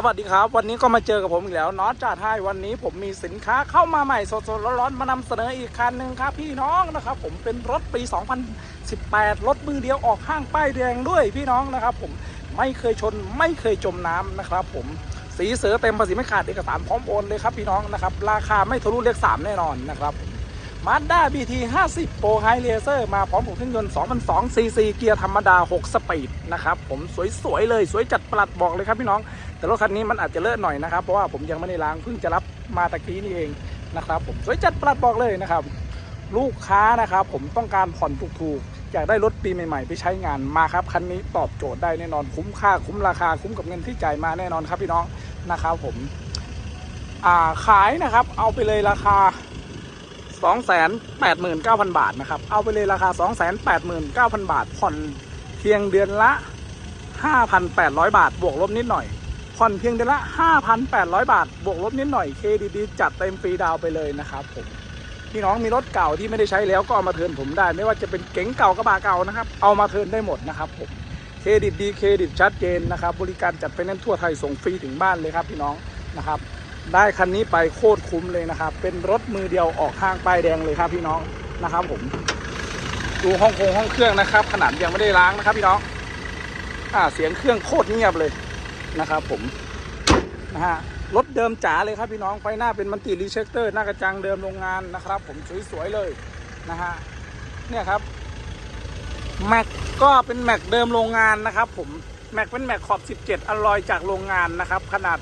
สวัสดีครับ วันนี้ก็มาเจอกับผมอีกแล้วน็อตจ่าไทยวันนี้ผมมีสินค้าเข้ามาใหม่สดๆร้อนๆมานำเสนออีกคันหนึ่งครับพี่น้องนะครับ ผมเป็นรถปี 2018 รถมือเดียวออกห้างป้ายแดงด้วยพี่น้องนะครับ ผมไม่เคยชนไม่เคยจมน้ำนะครับ ผมสีเสือเต็มภาษีไม่ขาดเอกสารพร้อมโอนเลยครับพี่น้องนะครับ ราคาไม่ทะลุเลข3แน่นอนนะครับ มาด้า BT 50 Pro High Laser มาพร้อมกับเครื่องยนต์2002 cc เกียร์ธรรมดา 6 สปีดนะครับ ผมสวยๆเลย สวยจัดประหลัดบอกเลยครับพี่น้อง แต่รถคันนี้มันอาจจะเลอะหน่อยนะครับ เพราะว่าผมยังไม่ได้ล้างเพิ่งจะรับมาตะกี้นี่เองนะครับผมสวยจัดประหลัดบอกเลยนะครับ ลูกค้านะครับผมต้องการผ่อนถูกๆ อยากได้รถปีใหม่ๆ ไปใช้งานมาครับคันนี้ตอบโจทย์ได้แน่นอนคุ้มค่าคุ้มราคาคุ้มกับเงินที่จ่ายมาแน่นอนครับพี่น้องนะครับผมขายนะครับเอาไปเลยราคา 289,000 บาทนะครับ เอาไปเลยราคา 289,000 บาท ผ่อนเพียงเดือนละ 5,800 บาท บวกลบนิดหน่อย ผ่อนเพียงเดือนละ 5,800 บาท บวกลบนิดหน่อย เคดีๆจัดเต็มฟรีดาวไปเลยนะครับผมพี่น้องมีรถเก่าที่ไม่ได้ใช้แล้วก็เอามาเทิร์นผมได้ ไม่ว่าจะเป็นเก๋งเก่ากระบะเก่านะครับ เอามาเทิร์นได้หมดนะครับผมเครดิตดีเครดิตชัดเจนนะครับ บริการจัดไปนั้นทั่วไทยส่งฟรีถึงบ้านเลยครับพี่น้องนะครับ ได้คันนี้ไปโคตรคุ้มเลยนะครับ เป็นรถมือเดียวออกห้างป้ายแดงเลยครับพี่น้องนะครับ ผม ดูห้องโคงห้องเครื่องนะครับ ขนาดยังไม่ได้ล้างนะครับ พี่น้อง อ่าเสียงเครื่องโคตรเงียบเลยนะครับ ผมนะฮะรถเดิมจ๋าเลยครับพี่น้องไฟหน้าเป็นมันติรีเช็คเตอร์หน้ากระจังเดิมโรงงานนะครับ ผมสวยๆเลยนะฮะเนี่ยครับแม็กก็เป็นแม็กเดิมโรงงานนะครับ ผมแม็กเป็นแม็กขอบ 17อลลอยจากโรงงานนะครับ ขนาด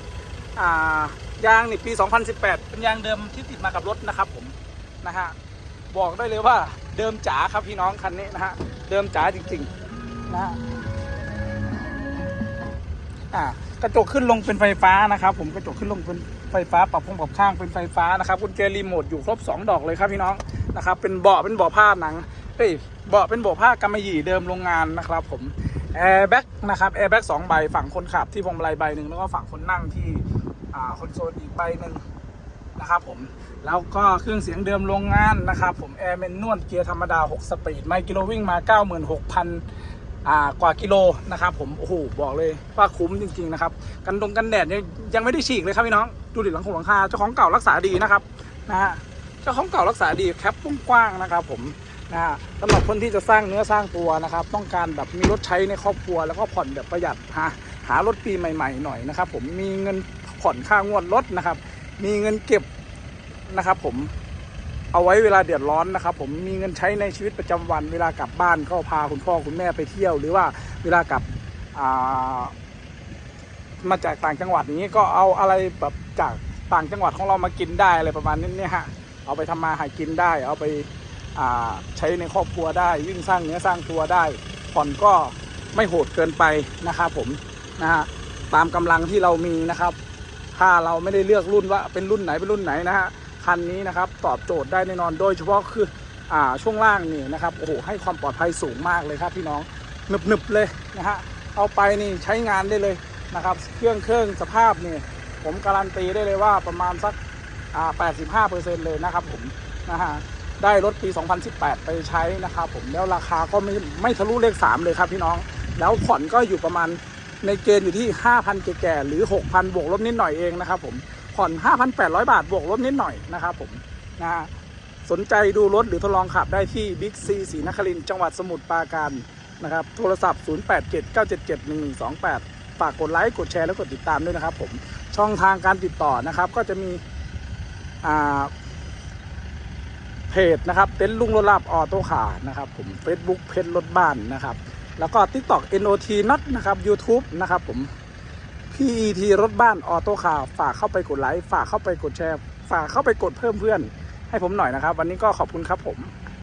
ยางนี่ปี 2018 เป็นยางเดิมที่ติดมากับรถนะครับผมนะฮะบอกได้เลยว่าเดิมจ๋าครับพี่น้องคันนี้นะฮะเดิมจ๋าจริงๆนะฮะอ่ากระจกขึ้นลงเป็นไฟฟ้านะครับ ผมกระจกขึ้นลงเป็นไฟฟ้าปรับพงปรับข้างเป็นไฟฟ้านะครับกุญแจรีโมทอยู่ครบ 2 ดอกเลยครับพี่น้องนะครับเป็นเบาะเป็นเบาะผ้าหนังเอ้ยเบาะเป็นเบาะผ้ากำมะหยี่เดิมโรงงานนะครับ ผมแอร์แบ็กนะครับแอร์แบ็กสองใบฝั่งคนขับที่พวงมาลัยใบหนึ่งแล้วก็ฝั่งคนนั่งที่ คอนโซลอีกใบหนึ่งนะครับผมแล้วก็เครื่องเสียงเดิมโรงงานนะครับผมแอร์เมนนวลเกียร์ธรรมดา 6 สปีด ไมล์กิโลวิ่งมา 96,000อ่ากว่ากิโลนะครับผมโอ้โหบอกเลยว่าคุ้มจริง ๆ นะครับ กันดงกันแดดยยังไม่ได้ฉีกเลยครับพี่น้อง ดูดิหลังของหลังคาเจ้าของเก่ารักษาดีนะครับนะฮะเจ้าของเก่ารักษาดีแคปกว้างๆนะครับผมนะฮะสำหรับคนที่จะสร้างเนื้อสร้างตัวนะครับ ต้องการแบบมีรถใช้ในครอบครัวแล้วก็ผ่อนแบบประหยัดหาหารถปีใหม่ ๆ หน่อยนะครับผมมีเงิน ผ่อนค่างวดรถนะครับ มีเงินเก็บนะครับผมเอาไว้เวลาเดือดร้อนนะครับ ผมมีเงินใช้ในชีวิตประจำวัน เวลากลับบ้านก็พาคุณพ่อคุณแม่ไปเที่ยว หรือว่าเวลากลับามาจากต่างจังหวัดอย่างนี้ก็เอาอะไรแบบจากต่างจังหวัดของเรามากินได้อะไรประมาณนี้เนี่ยฮะเอาไปทำมาหากินได้ เอาไปาใช้ในครอบครัวได้วิ่งสร้างเนื้อสร้างตัวได้ ผ่อนก็ไม่โหดเกินไปนะครับผมนะฮะตามกำลังที่เรามีนะครับ ถ้าเราไม่ได้เลือกรุ่นว่าเป็นรุ่นไหนเป็นรุ่นไหนนะฮะคันนี้นะครับตอบโจทย์ได้แน่นอนโดยเฉพาะคืออ่าช่วงล่างนี่นะครับโอ้โหให้ความปลอดภัยสูงมากเลยครับพี่น้องหนึบหนึบๆเลยนะฮะเอาไปนี่ใช้งานได้เลยนะครับ เครื่องเครื่องสภาพนี่ผมการันตีได้เลยว่าประมาณสักอ่า85%เลยนะครับผมนะฮะได้รถปี 2018 ไปใช้นะครับผมแล้วราคาก็ไม่ไม่ทะลุเลข 3 เลยครับพี่น้อง แล้วผ่อนก็อยู่ประมาณ ในเกณฑ์อยู่ที่ 5,000 แก่ๆหรือ 6,000 บวกลบนิดหน่อยเองนะครับผมผ่อน 5,800 บาทบวกลบนิดหน่อยนะครับผมนะสนใจดูรถหรือทดลองขับได้ที่บิ๊กซีศรีนครินจังหวัดสมุทรปราการนะครับโทรศัพท์ 0879771128 ฝากกดไลค์กดแชร์และกดติดตามด้วยนะครับผมช่องทางการติดต่อนะครับก็จะมีเพจนะครับเต็นท์ลุงรถลาบออโต้ขานะครับผม Facebook เพจรถบ้านนะครับ แล้วก็ TikTok NOT Not นะครับ YouTube นะครับผม PET รถบ้านออโต้คาร์ฝากเข้าไปกดไลค์ฝากเข้าไปกดแชร์ ฝากเข้าไปกดเพิ่มเพื่อน ให้ผมหน่อยนะครับ วันนี้ก็ขอบคุณครับผม